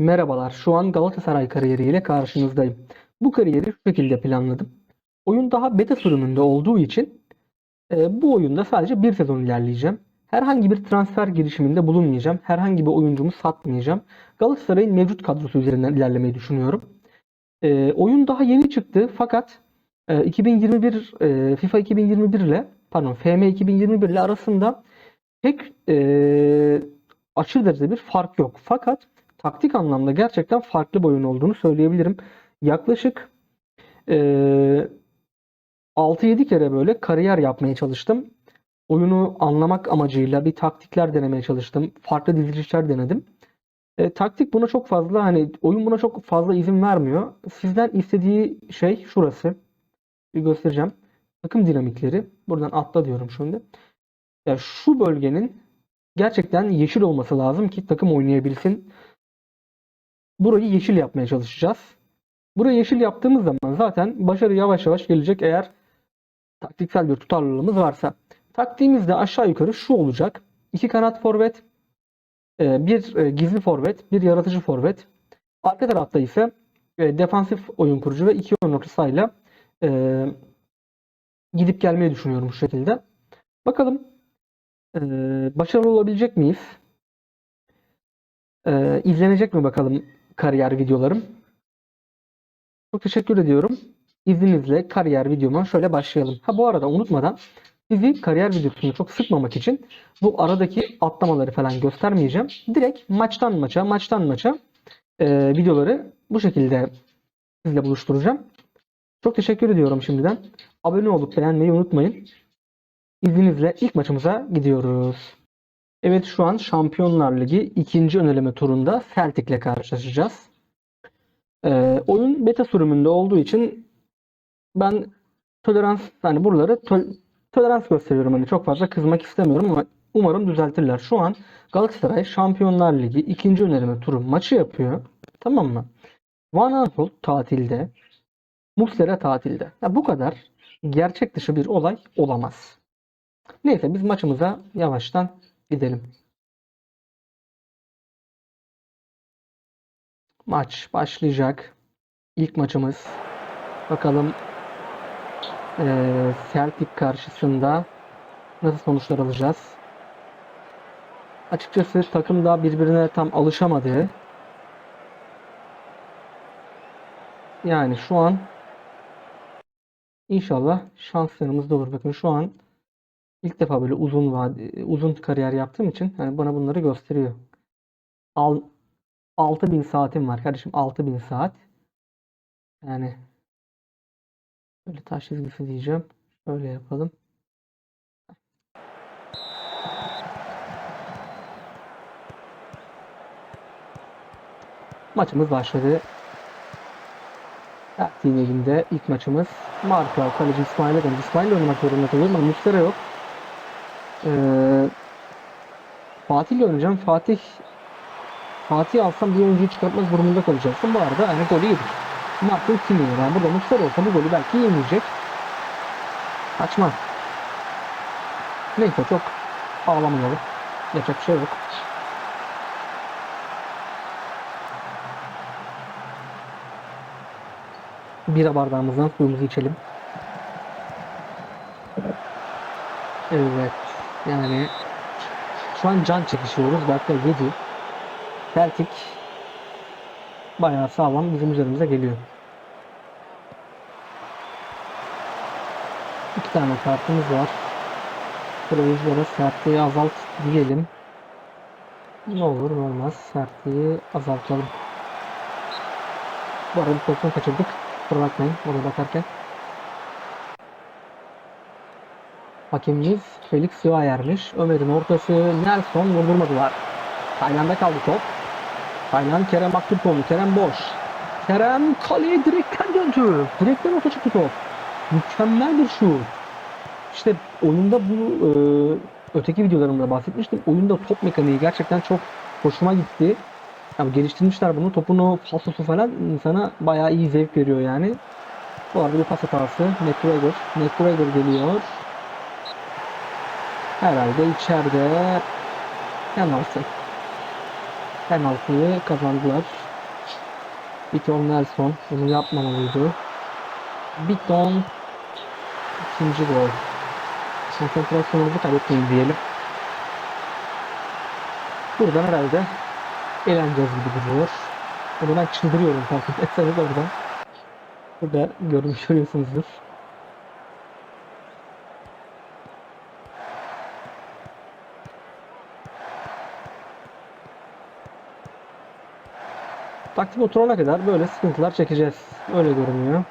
Merhabalar, şu an Galatasaray kariyeriyle karşınızdayım. Bu kariyeri şu şekilde planladım. Oyun daha beta sürümünde olduğu için e, bu oyunda sadece bir sezon ilerleyeceğim. Herhangi bir transfer girişiminde bulunmayacağım. Herhangi bir oyuncumu satmayacağım. Galatasaray'ın mevcut kadrosu üzerinden ilerlemeyi düşünüyorum. E, oyun daha yeni çıktı fakat e, 2021 e, FIFA 2021 ile pardon FM 2021 ile arasında pek e, aşırı derecede bir fark yok. Fakat taktik anlamda gerçekten farklı bir oyun olduğunu söyleyebilirim. Yaklaşık eee 6-7 kere böyle kariyer yapmaya çalıştım. Oyunu anlamak amacıyla bir taktikler denemeye çalıştım. Farklı dizilişler denedim. E, taktik buna çok fazla hani oyun buna çok fazla izin vermiyor. Sizden istediği şey şurası. Bir göstereceğim. Takım dinamikleri. Buradan atla diyorum şimdi. Ya şu bölgenin gerçekten yeşil olması lazım ki takım oynayabilsin. Burayı yeşil yapmaya çalışacağız. Burayı yeşil yaptığımız zaman zaten başarı yavaş yavaş gelecek eğer taktiksel bir tutarlılığımız varsa. Taktiğimiz de aşağı yukarı şu olacak. İki kanat forvet, e, bir e, gizli forvet, bir yaratıcı forvet. Arka tarafta ise e, defansif oyun kurucu ve iki oyun orta sahayla e, gidip gelmeyi düşünüyorum bu şekilde. Bakalım başarılı olabilecek miyiz? İzlenecek mi bakalım kariyer videolarım? Çok teşekkür ediyorum. İzninizle kariyer videoma şöyle başlayalım. Ha bu arada unutmadan sizi kariyer videosunu çok sıkmamak için bu aradaki atlamaları falan göstermeyeceğim. Direkt maçtan maça, maçtan maça e, videoları bu şekilde sizle buluşturacağım. Çok teşekkür ediyorum şimdiden. Abone olup beğenmeyi unutmayın. İzninizle ilk maçımıza gidiyoruz. Evet şu an Şampiyonlar Ligi ikinci öneleme turunda Celtic ile karşılaşacağız. Ee, oyun beta sürümünde olduğu için ben tolerans yani buraları tol- tolerans gösteriyorum hani çok fazla kızmak istemiyorum ama umarım düzeltirler. Şu an Galatasaray Şampiyonlar Ligi ikinci öneleme turu maçı yapıyor. Tamam mı? Van Aanholt tatilde. Muslera tatilde. Ya bu kadar gerçek dışı bir olay olamaz. Neyse biz maçımıza yavaştan gidelim. Maç başlayacak. İlk maçımız. Bakalım Celtic karşısında nasıl sonuçlar alacağız. Açıkçası takım da birbirine tam alışamadı. Yani şu an inşallah şanslarımız da olur. Bakın şu an ilk defa böyle uzun vade, uzun kariyer yaptığım için yani bana bunları gösteriyor. Al, 6000 saatim var kardeşim 6000 saat. Yani böyle taş çizgisi diyeceğim. Şöyle yapalım. Maçımız başladı. Ertin elinde ilk maçımız. Marka, kaleci İsmail'e dönüş. İsmail'le oynamak zorunda kalıyorum ama Muslera yok. Ee, Fatih'le oynayacağım. Fatih Fatih alsam bir oyuncuyu çıkartmak durumunda kalacaksın. Bu arada hani golü yedik. Martin kim yiyor? Yani burada Muslera olsa bu golü belki yemeyecek. Saçma. Neyse çok ağlamayalım. Yapacak bir şey yok. Bira bardağımızdan suyumuzu içelim. Evet. Yani şu an can çekişiyoruz. Dakika 7. Celtic bayağı sağlam bizim üzerimize geliyor. İki tane kartımız var. Oyunculara sertliği azalt diyelim. Ne olur ne olmaz. Sertliği azaltalım. Bu arada pozisyon kaçırdık. Kusura bakmayın oraya bakarken. Hakemimiz Felix Sivayer'miş. Ömer'in ortası Nelson vurdurmadılar. Tayland'a kaldı top. Tayland Kerem Aktürkoğlu. Kerem boş. Kerem kaleye direkten döndü. Direkten orta çıktı top. Mükemmel bir şut. İşte oyunda bu e, öteki videolarımda bahsetmiştim. Oyunda top mekaniği gerçekten çok hoşuma gitti. Yani geliştirmişler bunu. Topun o falsosu falan insana bayağı iyi zevk veriyor yani. Bu arada bir pas hatası. McGregor. McGregor geliyor. Herhalde içeride penaltı. Penaltıyı kazandılar. Biton Nelson bunu yapmamalıydı. Biton ikinci gol. Konsantrasyonunuzu kaybetmeyin diyelim. Buradan herhalde eğleneceğiz gibi duruyor. Bunu ben çıldırıyorum fark etseniz oradan. Burada görmüş görüyorsunuzdur. Taktik oturana kadar böyle sıkıntılar çekeceğiz. Öyle görünüyor.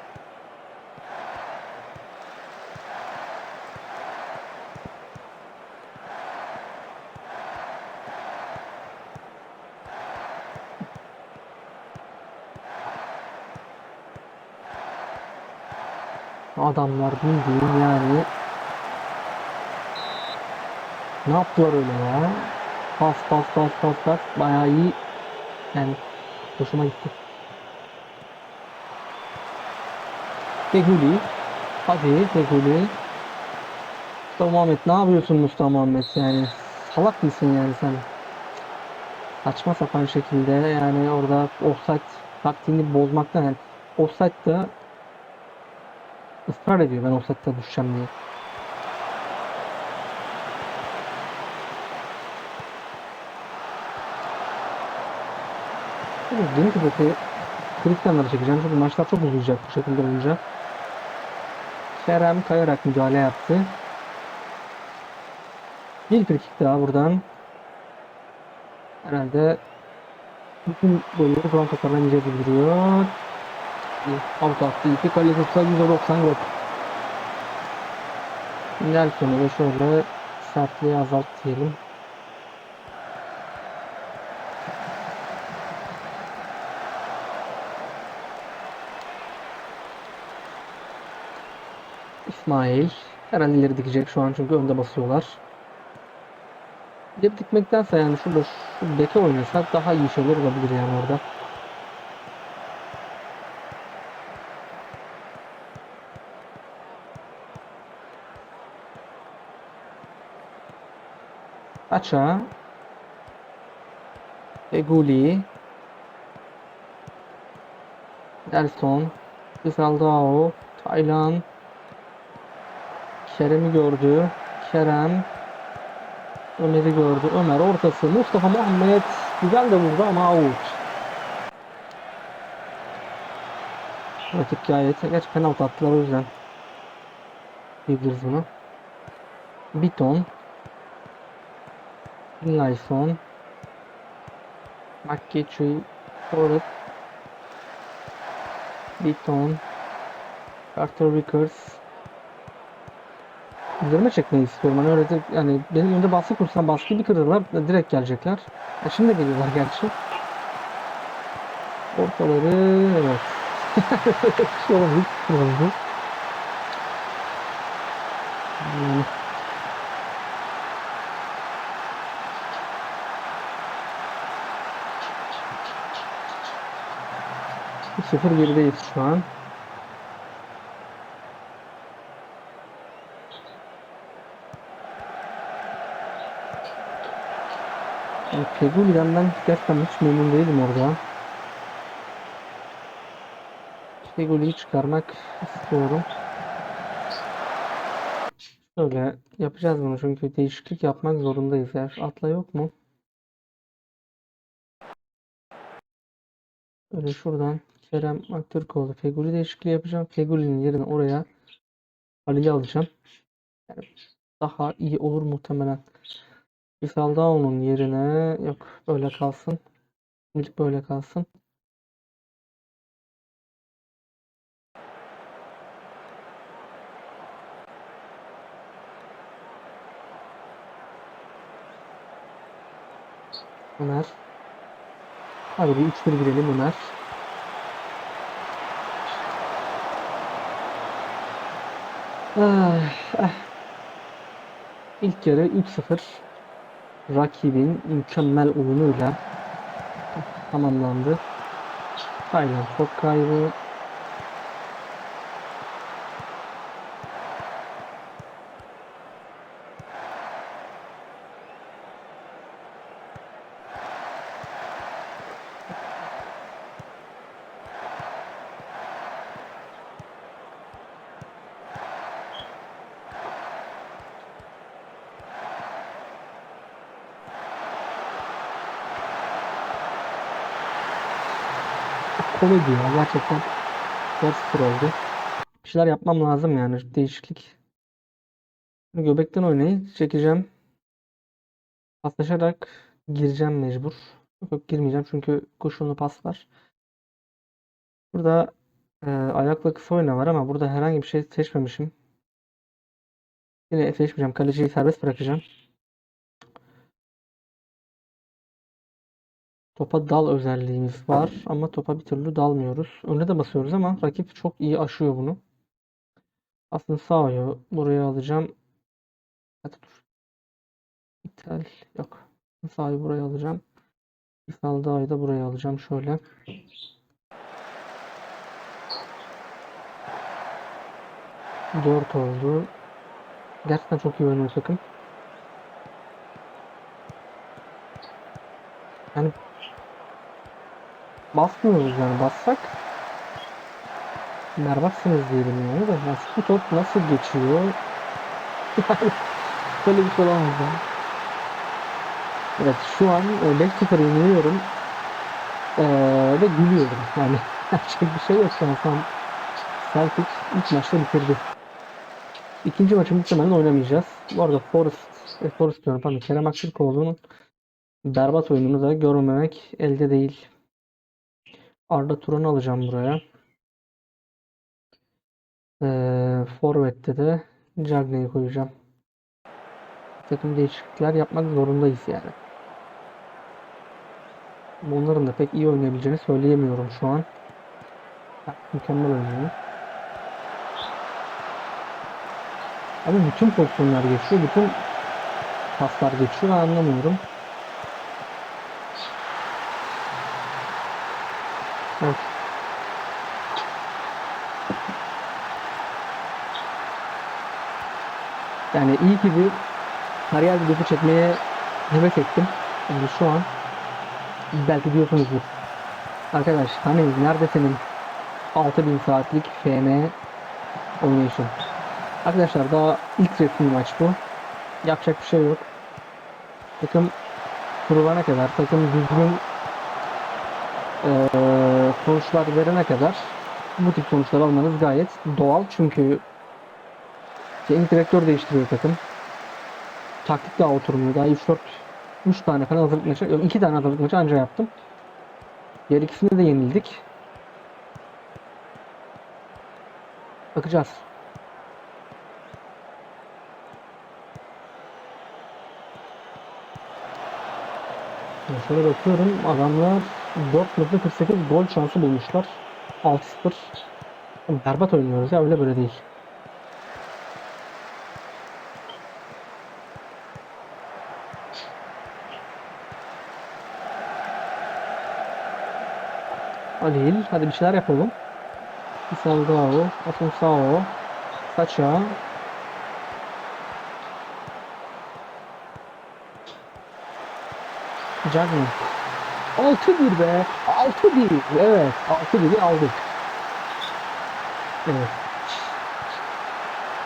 Adamlar bildiğin yani ne yaptılar öyle ya? Pas pas pas pas pas bayağı iyi yani hoşuma gitti. Feguli hadi Feguli Mustafa Muhammed ne yapıyorsun Mustafa Muhammed yani? Salak mısın yani sen? Saçma sapan şekilde yani orada offside taktiğini bozmaktan yani offside'da ısrar ediyor. Ben offside'da düşeceğim diye. Evet, Yeni kıdeti Kristiyanları çekeceğim çünkü maçlar çok uzayacak bu şekilde olunca. Kerem kayarak müdahale yaptı. Bir frikik daha buradan. Herhalde bütün golleri falan toparlanacağız gibi duruyor. Out attı. İki kale tutsa 190 gol. Nelson'u da şöyle sertliği azalt diyelim. İsmail. Herhalde ileri dikecek şu an çünkü önde basıyorlar. İleri dikmektense yani şurada şu beke oynasak daha iyi şeyler olabilir yani orada. Aça. Eguli. Nelson. Rizaldao. Taylan. Kerem'i gördü. Kerem. Ömer'i gördü. Ömer ortası. Mustafa Muhammed. Güzel de vurdu ama out. Rakip gayet. Geç penaltı attılar o yüzden. Diyebiliriz bunu. Biton. Lyson. Makichi. Forrest. Biton. Carter Vickers. Üzerime çekmeyi istiyorum. Hani öyle de, yani benim önümde baskı kursam baskıyı bir kırırlar. Direkt gelecekler. E şimdi de geliyorlar gerçi. Ortaları evet. Şey olabilir. Olabilir. Yani. Sıfır gerideyiz şu an. Ben gerçekten hiç memnun değilim orada. Feguli'yi çıkarmak istiyorum. Şöyle yapacağız bunu çünkü değişiklik yapmak zorundayız. Ya. Atla yok mu? Böyle şuradan Kerem Aktürkoğlu Feguli değişikliği yapacağım. Feguli'nin yerine oraya Halil'i alacağım. Yani daha iyi olur muhtemelen. Rizaldao'nun yerine yok böyle kalsın. Şimdilik böyle kalsın. Ömer. Hadi bir 3-1 girelim Ömer. Ah, ah. İlk yarı 3-0 rakibin mükemmel oyunuyla tamamlandı. Taylan top kaybı. Komedi ya gerçekten. 4-0 oldu. Bir şeyler yapmam lazım yani değişiklik. Göbekten oynayı çekeceğim. Paslaşarak gireceğim mecbur. Yok, yok girmeyeceğim çünkü koşulu pas var. Burada e, ayakla kısa oyna var ama burada herhangi bir şey seçmemişim. Yine seçmeyeceğim. Kaleciyi serbest bırakacağım. Topa dal özelliğimiz var ama topa bir türlü dalmıyoruz. Önüne de basıyoruz ama rakip çok iyi aşıyor bunu. Aslında ayağı buraya alacağım. Hadi dur. İthal yok. Ayağı buraya alacağım. İthal ayı da buraya alacağım şöyle. Dört oldu. Gerçekten çok iyi oynuyor takım. Yani basmıyoruz yani bassak berbatsınız diyelim yani de yani bu top nasıl geçiyor böyle bir şey olamaz yani. Evet şu an e, 5-0 yeniliyorum ee, ve gülüyorum yani yapacak bir şey yok şu an Tam Celtic ilk maçta bitirdi. İkinci maçı muhtemelen oynamayacağız. Bu arada Forest, e, Forest diyorum pardon Kerem Aktürkoğlu'nun berbat oyununu da görmemek elde değil. Arda Turan'ı alacağım buraya. Ee, Forvet'te de Cagney'i koyacağım. Bir takım değişiklikler yapmak zorundayız yani. Bunların da pek iyi oynayabileceğini söyleyemiyorum şu an. Ha, mükemmel oynuyor. Ama bütün pozisyonlar geçiyor, bütün paslar geçiyor anlamıyorum. Evet. Yani iyi ki bir kariyer videosu çekmeye heves ettim. Yani şu an belki diyorsunuzdur. Arkadaş hani nerede senin 6000 saatlik FM oynayışın? Arkadaşlar daha ilk resmi maç bu. Yapacak bir şey yok. Takım kurulana kadar, takım düzgün eee, sonuçlar verene kadar bu tip sonuçlar almanız gayet doğal. Çünkü teknik direktör değiştiriyor takım. Taktik daha oturmuyor. Daha 3-4 3 tane falan hazırlık maçı, yok 2 tane hazırlık maçı anca yaptım. Diğer ikisinde de yenildik. Bakacağız. Şöyle bakıyorum adamlar 4.48 gol şansı bulmuşlar. 6-0. Oğlum Berbat oynuyoruz ya öyle böyle değil. Halil hadi bir şeyler yapalım. Isaldao, Afunsao, Saça. Cagney. 6-1 be. 6-1. Evet. 6-1'i aldık. Evet.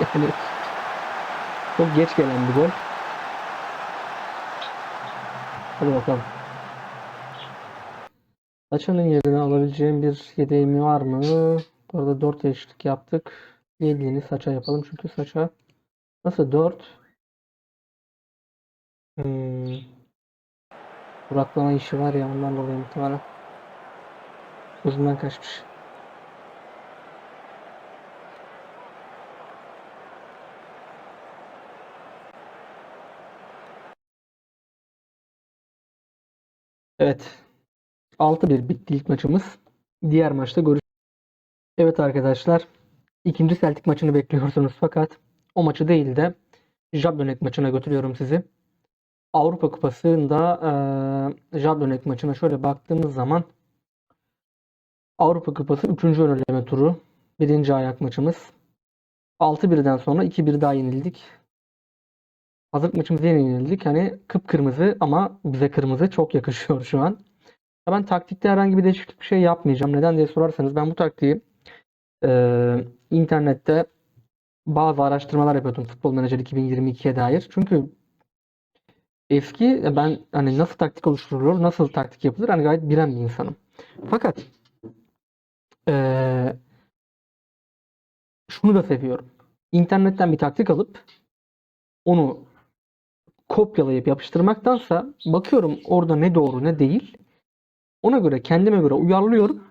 Yani çok geç gelen bir gol. Hadi bakalım. Saça'nın yerine alabileceğim bir yedeğim var mı? Bu arada 4 değişiklik yaptık. 7'ini Saça yapalım çünkü Saça nasıl 4? Hmm. Duraklama işi var ya ondan dolayı muhtemelen. Uzundan kaçmış. Evet. 6-1 bitti ilk maçımız. Diğer maçta görüş. Evet arkadaşlar. ikinci Celtic maçını bekliyorsunuz fakat o maçı değil de Jablonec maçına götürüyorum sizi. Avrupa Kupası'nda eee Jablonec maçına şöyle baktığımız zaman Avrupa Kupası 3. öneleme turu. Birinci ayak maçımız. 6-1'den sonra 2-1 daha yenildik. Hazırlık maçımızda yine yenildik. Hani kıpkırmızı ama bize kırmızı çok yakışıyor şu an. Ben taktikte herhangi bir değişiklik bir şey yapmayacağım. Neden diye sorarsanız ben bu taktiği eee, internette bazı araştırmalar yapıyordum Futbol Manager 2022'ye dair. Çünkü eski e, ben hani nasıl taktik oluşturulur, nasıl taktik yapılır hani gayet bilen bir insanım. Fakat Ee, şunu da seviyorum. İnternetten bir taktik alıp onu kopyalayıp yapıştırmaktansa bakıyorum orada ne doğru ne değil. Ona göre kendime göre uyarlıyorum.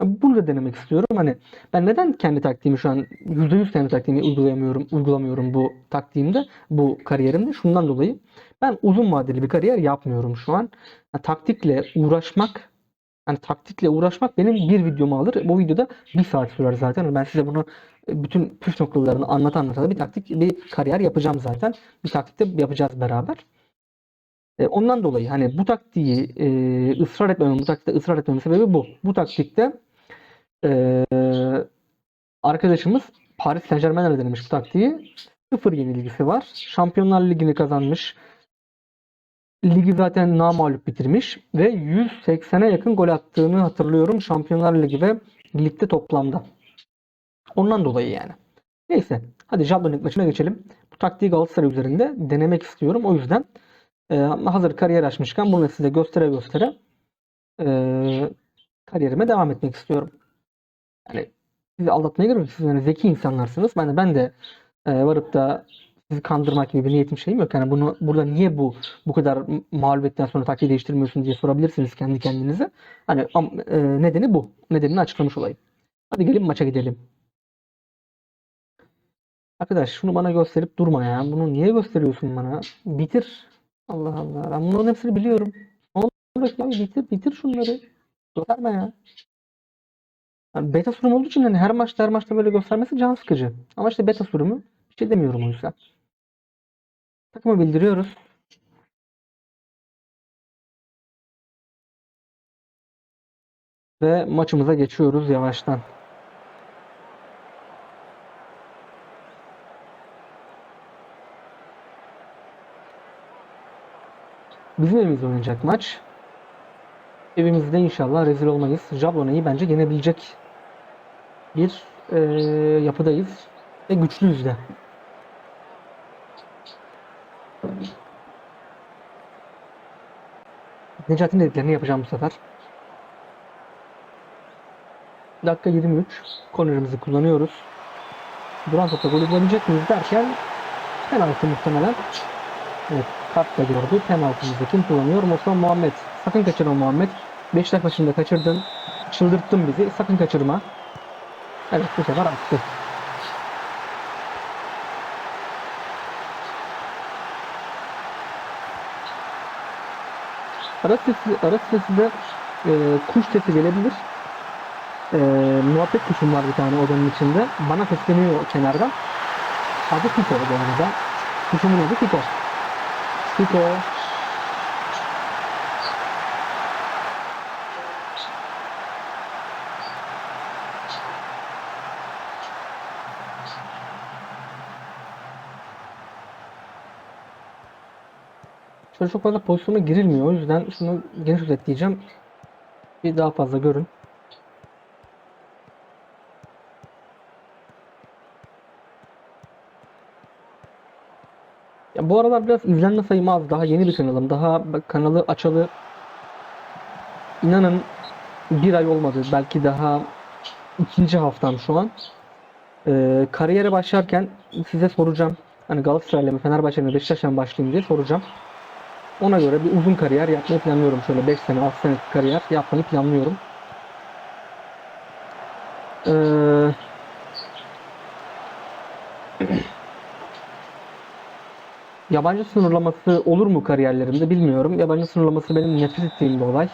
Bunu da denemek istiyorum. Hani ben neden kendi taktiğimi şu an %100 kendi taktiğimi uygulayamıyorum, uygulamıyorum bu taktiğimde, bu kariyerimde? Şundan dolayı ben uzun vadeli bir kariyer yapmıyorum şu an. Yani taktikle uğraşmak yani taktikle uğraşmak benim bir videomu alır. Bu videoda bir saat sürer zaten. Ben size bunu e, bütün püf noktalarını anlata anlata bir taktik, bir kariyer yapacağım zaten. Bir taktikte yapacağız beraber. E, ondan dolayı hani bu taktiği e, ısrar etmemin, bu taktikte ısrar etmemin sebebi bu. Bu taktikte e, arkadaşımız Paris Saint-Germain'e denemiş bu taktiği. Sıfır yenilgisi var. Şampiyonlar Ligi'ni kazanmış. Ligi zaten namağlup bitirmiş ve 180'e yakın gol attığını hatırlıyorum Şampiyonlar Ligi ve ligde toplamda. Ondan dolayı yani. Neyse. Hadi Jablonik maçına geçelim. Bu taktiği Galatasaray üzerinde denemek istiyorum. O yüzden e, hazır kariyer açmışken bunu size göstere göstere e, kariyerime devam etmek istiyorum. Yani sizi aldatmaya yok. Siz yani zeki insanlarsınız. Ben de, ben de e, varıp da sizi kandırmak gibi bir niyetim şeyim yok. Yani bunu burada niye bu bu kadar mağlubiyetten sonra taktiği değiştirmiyorsun diye sorabilirsiniz kendi kendinize. Hani am- e, nedeni bu. Nedenini açıklamış olayım. Hadi gelin maça gidelim. Arkadaş şunu bana gösterip durma ya. Bunu niye gösteriyorsun bana? Bitir. Allah Allah. Ben bunların hepsini biliyorum. Ne ya? Bitir, bitir şunları. Gösterme ya. Yani beta sürüm olduğu için hani her maçta her maçta böyle göstermesi can sıkıcı. Ama işte beta sürümü bir şey demiyorum o yüzden. Takımı bildiriyoruz. Ve maçımıza geçiyoruz yavaştan. Bizim evimizde oynayacak maç. Evimizde inşallah rezil olmayız. Jablon'u bence yenebilecek bir eee, yapıdayız. Ve güçlüyüz de. Necati'nin dediklerini yapacağım bu sefer. Dakika 23. Kornerimizi kullanıyoruz. Duran topla golü bulabilecek miyiz derken penaltı muhtemelen. Evet kart da gördü. Penaltımızı kim kullanıyor? Osman Muhammed. Sakın kaçırma Muhammed. Beşiktaş maçında kaçırdın. Çıldırttın bizi. Sakın kaçırma. Evet bu sefer attı. Ara sesi, ara sesi de e, kuş sesi gelebilir. E, muhabbet kuşum var bir tane odanın içinde. Bana sesleniyor kenardan. Adı Fiko bu arada. Kuşumun adı Fiko. Fiko. Şöyle çok fazla pozisyona girilmiyor. O yüzden şunu geniş özetleyeceğim. Bir daha fazla görün. Ya bu aralar biraz izlenme sayım az. Daha yeni bir kanalım. Daha kanalı açalı inanın bir ay olmadı. Belki daha ikinci haftam şu an. Ee, kariyere başlarken size soracağım. Hani Galatasaray'la mı Fenerbahçe'yle mi Beşiktaş'la mı başlayayım diye soracağım. Ona göre bir uzun kariyer yapmayı planlıyorum. Şöyle 5 sene, 6 senelik kariyer yapmayı planlıyorum. Ee, yabancı sınırlaması olur mu kariyerlerimde bilmiyorum. Yabancı sınırlaması benim nefret ettiğim bir olay.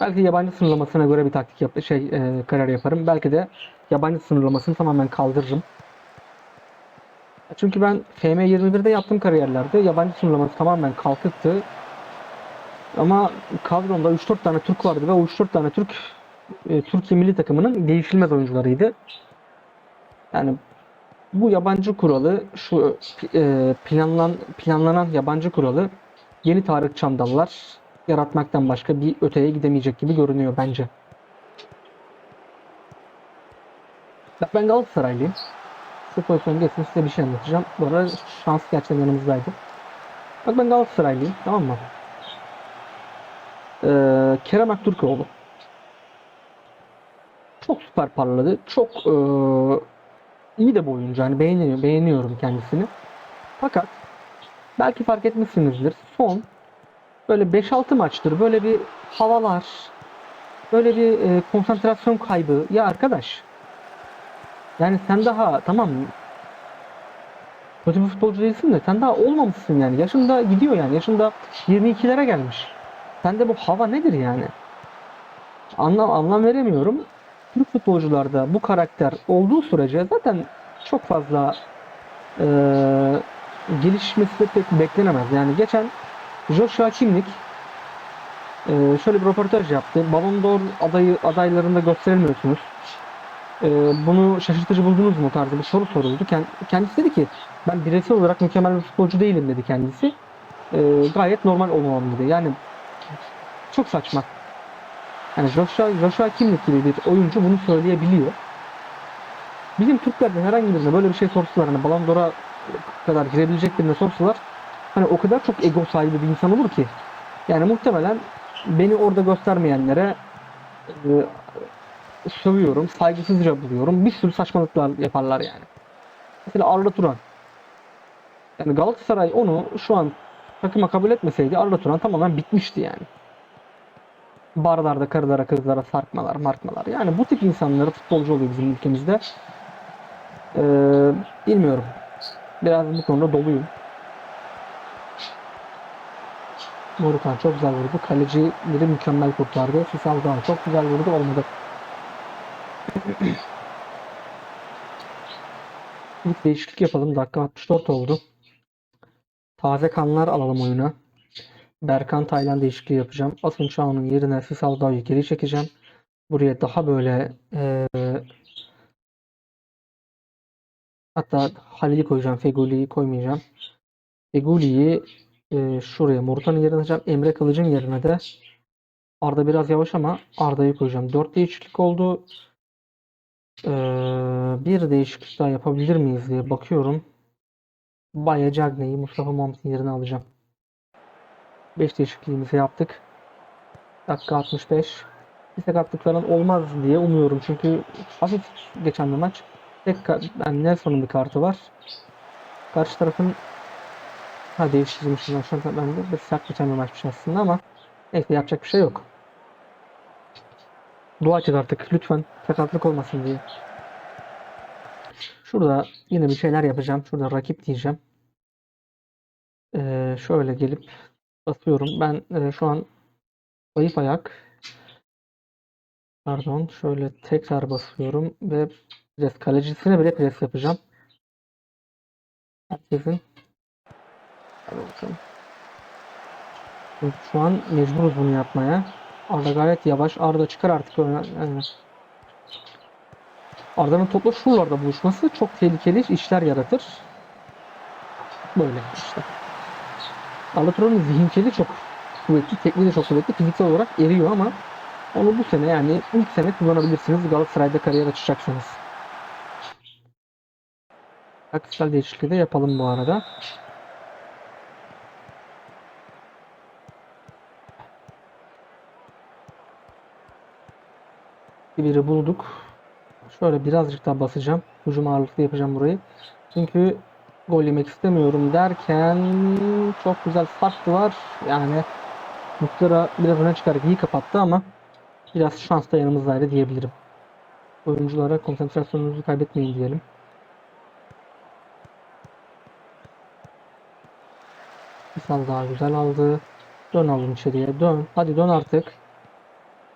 Belki yabancı sınırlamasına göre bir taktik yap şey e, karar yaparım. Belki de yabancı sınırlamasını tamamen kaldırırım. Çünkü ben FM21'de yaptığım kariyerlerde yabancı sınırlaması tamamen kalkıktı. Ama kadromda 3-4 tane Türk vardı ve o 3-4 tane Türk e, Türkiye milli takımının değişilmez oyuncularıydı. Yani bu yabancı kuralı şu e, planlan planlanan yabancı kuralı yeni Tarık Çamdallar yaratmaktan başka bir öteye gidemeyecek gibi görünüyor bence. Ben Galatasaraylıyım. Şu pozisyon geçsin size bir şey anlatacağım. Bu arada şans gerçekten yanımızdaydı. Bak ben Galatasaraylıyım tamam mı? Ee, Kerem Aktürkoğlu. çok süper parladı. Çok e, iyi de bir oyuncu. Yani beğeniyor, beğeniyorum kendisini. Fakat belki fark etmişsinizdir. Son böyle 5-6 maçtır böyle bir havalar, böyle bir e, konsantrasyon kaybı. Ya arkadaş yani sen daha tamam kötü bir futbolcu değilsin de sen daha olmamışsın yani. Yaşında gidiyor yani. Yaşında 22'lere gelmiş. Sende bu hava nedir yani? Anlam, anlam veremiyorum. Türk futbolcularda bu karakter olduğu sürece zaten çok fazla eee gelişmesi de pek beklenemez. Yani geçen Joshua Kimlik eee, şöyle bir röportaj yaptı. Ballon d'Or adayı, adaylarında gösterilmiyorsunuz. Eee, bunu şaşırtıcı buldunuz mu tarzı bir soru soruldu. Kend- Kendisi dedi ki ben bireysel olarak mükemmel bir futbolcu değilim dedi kendisi. Eee, gayet normal olmam dedi. Yani çok saçma. Yani Joshua, Joshua Kimlik gibi bir oyuncu bunu söyleyebiliyor. Bizim Türklerden herhangi birine böyle bir şey sorsalar hani Ballon d'Or'a kadar girebilecek birine sorsalar hani o kadar çok ego sahibi bir insan olur ki yani muhtemelen beni orada göstermeyenlere e, sövüyorum, saygısızca buluyorum. Bir sürü saçmalıklar yaparlar yani. Mesela Arda Turan. Yani Galatasaray onu şu an takıma kabul etmeseydi Arda Turan tamamen bitmişti yani barlarda karılara kızlara sarkmalar markmalar. Yani bu tip insanları futbolcu oluyor bizim ülkemizde. Ee, bilmiyorum. Biraz bu konuda doluyum. Morutan çok güzel vurdu. Kalecileri mükemmel kurtardı. Sisal daha çok güzel vurdu. Olmadı. Bir değişiklik yapalım. Dakika 64 oldu. Taze kanlar alalım oyuna. Berkan Taylan değişikliği yapacağım. Asın Çağ'ın yerine Sisal Dağ'ı geri çekeceğim. Buraya daha böyle eee, hatta Halil'i koyacağım. Feguli'yi koymayacağım. Feguli'yi eee, şuraya Morutan'ın yerine alacağım. Emre Kılıç'ın yerine de Arda biraz yavaş ama Arda'yı koyacağım. 4 değişiklik oldu. Eee, bir değişiklik daha yapabilir miyiz diye bakıyorum. Baya Cagney'i Mustafa Muhammed'in yerine alacağım. 5 değişikliğimizi yaptık. Dakika 65. Bir sakatlık falan olmaz diye umuyorum. Çünkü hafif geçen bir maç. Tek yani Nelson'un bir kartı var. Karşı tarafın ha değiştirmişim an ben de bir sert geçen bir maçmış aslında ama neyse yapacak bir şey yok. Dua edeceğiz artık lütfen sakatlık olmasın diye. Şurada yine bir şeyler yapacağım. Şurada rakip diyeceğim. Ee, şöyle gelip basıyorum. Ben e, şu an zayıf ayak. Pardon. Şöyle tekrar basıyorum ve pres kalecisine bile pres yapacağım. Herkesin. Hadi şu an mecburuz bunu yapmaya. Arda gayet yavaş. Arda çıkar artık öne. Yani Arda'nın topla şuralarda buluşması çok tehlikeli işler yaratır. Böyle işte. Arda Turan'ın zihinseli çok kuvvetli, tekniği de çok kuvvetli. Fiziksel olarak eriyor ama onu bu sene yani ilk sene kullanabilirsiniz Galatasaray'da kariyer açacaksanız. Taktiksel değişikliği de yapalım bu arada. Biri bulduk. Şöyle birazcık daha basacağım. Hücum ağırlıklı yapacağım burayı. Çünkü gol yemek istemiyorum derken çok güzel farklı var. Yani Muslera biraz öne çıkarak iyi kapattı ama biraz şans da yanımızdaydı diyebilirim. Oyunculara konsantrasyonunuzu kaybetmeyin diyelim. Misal daha güzel aldı. Dön oğlum içeriye dön. Hadi dön artık.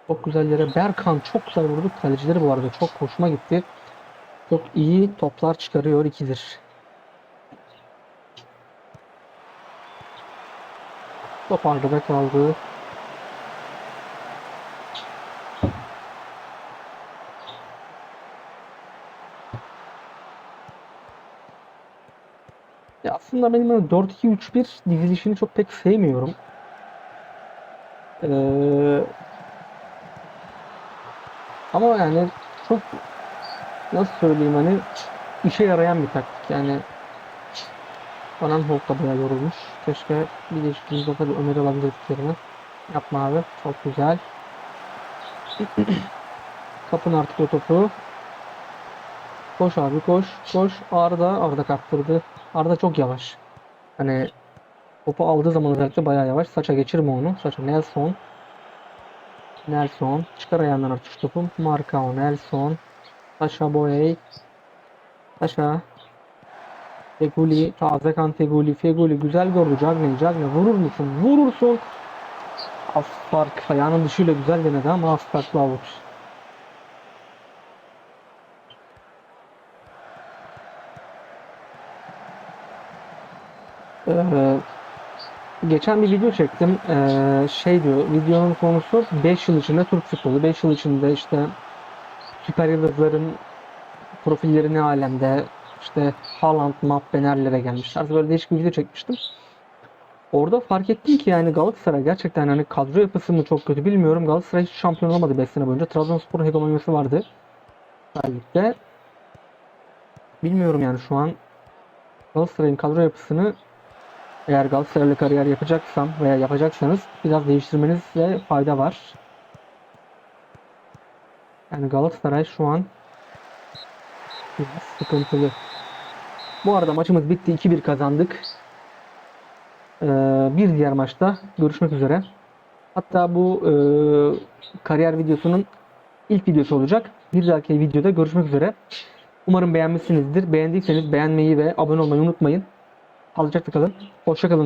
Çok güzel yere. Berkan çok güzel vurdu. Kalecileri bu arada çok hoşuma gitti. Çok iyi toplar çıkarıyor ikidir. Top arkada kaldı. Ya aslında benim böyle 4-2-3-1 dizilişini çok pek sevmiyorum. Ee, ama yani çok nasıl söyleyeyim hani işe yarayan bir taktik. Yani Van Holt da bayağı yorulmuş. Keşke bir değişikliğimiz olsa bir Ömer alabilirdik yerine. Yapma abi. Çok güzel. Kapın artık o topu. Koş abi koş. Koş. Arda. Arda kaptırdı. Arda çok yavaş. Hani topu aldığı zaman özellikle bayağı yavaş. Saça geçirme onu. Saça Nelson. Nelson. Çıkar ayağından artık şu topu. Marcao Nelson. Saşa Boey. Saşa. Feguli. Taze kan Feguli. Feguli güzel gördü. Cagney. Cagney vurur musun? Vurursun. Az fark. Ayağının dışıyla güzel denedi ama az farklı avuç. Ee, geçen bir video çektim. Ee, şey diyor, videonun konusu 5 yıl içinde Türk futbolu. 5 yıl içinde işte süper yıldızların profilleri ne alemde, işte Haaland, Mbappe nerelere gelmiş. Tarzı böyle değişik bir video çekmiştim. Orada fark ettim ki yani Galatasaray gerçekten hani kadro yapısı mı çok kötü bilmiyorum. Galatasaray hiç şampiyon olamadı 5 sene boyunca. Trabzonspor'un hegemonyası vardı. Ligde. Bilmiyorum yani şu an Galatasaray'ın kadro yapısını eğer Galatasaray'la kariyer yapacaksam veya yapacaksanız biraz değiştirmenizde fayda var. Yani Galatasaray şu an biraz sıkıntılı. Bu arada maçımız bitti. 2-1 kazandık. Ee, bir diğer maçta görüşmek üzere. Hatta bu e, kariyer videosunun ilk videosu olacak. Bir dahaki videoda görüşmek üzere. Umarım beğenmişsinizdir. Beğendiyseniz beğenmeyi ve abone olmayı unutmayın. Sağlıcakla kalın. Hoşça kalın.